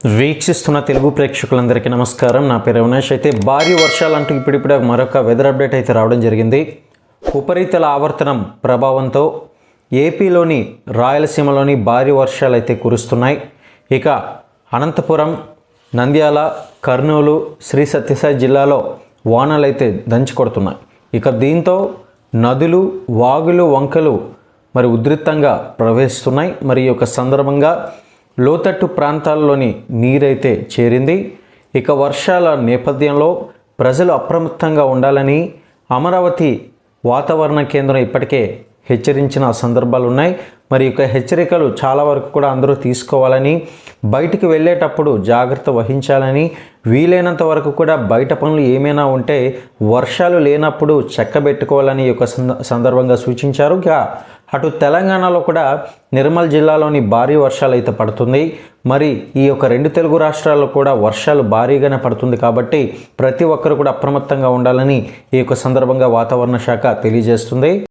వీక్షిస్తున్న తెలుగు ప్రేక్షకులందరికీ నమస్కారం. నా పేరు అవినాష్ అయితే భారీ వర్షాలంటూ ఇప్పుడిప్పుడే మరొక వెదర్ అప్డేట్ అయితే రావడం జరిగింది. ఉపరితల ఆవర్తనం ప్రభావంతో ఏపీలోని రాయలసీమలోని భారీ వర్షాలు అయితే కురుస్తున్నాయి. ఇక అనంతపురం నంద్యాల కర్నూలు శ్రీ సత్యసాయి జిల్లాలో వానలు అయితే దంచి కొడుతున్నాయి. ఇక దీంతో నదులు వాగులు వంకలు మరి ఉధృతంగా ప్రవహిస్తున్నాయి. మరి ఈ యొక్క సందర్భంగా లోతట్టు ప్రాంతాల్లోని నీరైతే చేరింది. ఇక వర్షాల నేపథ్యంలో ప్రజలు అప్రమత్తంగా ఉండాలని అమరావతి వాతావరణ కేంద్రం ఇప్పటికే హెచ్చరించిన సందర్భాలు ఉన్నాయి మరి యొక్క హెచ్చరికలు చాలా వరకు కూడా అందరూ తీసుకోవాలని బయటికి వెళ్ళేటప్పుడు జాగ్రత్త వహించాలని వీలైనంత వరకు కూడా బయట పనులు ఏమైనా ఉంటే వర్షాలు లేనప్పుడు చెక్కబెట్టుకోవాలని ఈ యొక్క సంద- సందర్భంగా సూచించారు. ఇక అటు తెలంగాణలో కూడా నిర్మల్ జిల్లాలోని భారీ వర్షాలు అయితే పడుతుంది. మరి ఈ యొక్క రెండు తెలుగు రాష్ట్రాల్లో కూడా వర్షాలు భారీగానే పడుతుంది కాబట్టి ప్రతి ఒక్కరు కూడా అప్రమత్తంగా ఉండాలని ఈ యొక్క సందర్భంగా వాతావరణ శాఖ తెలియజేస్తుంది.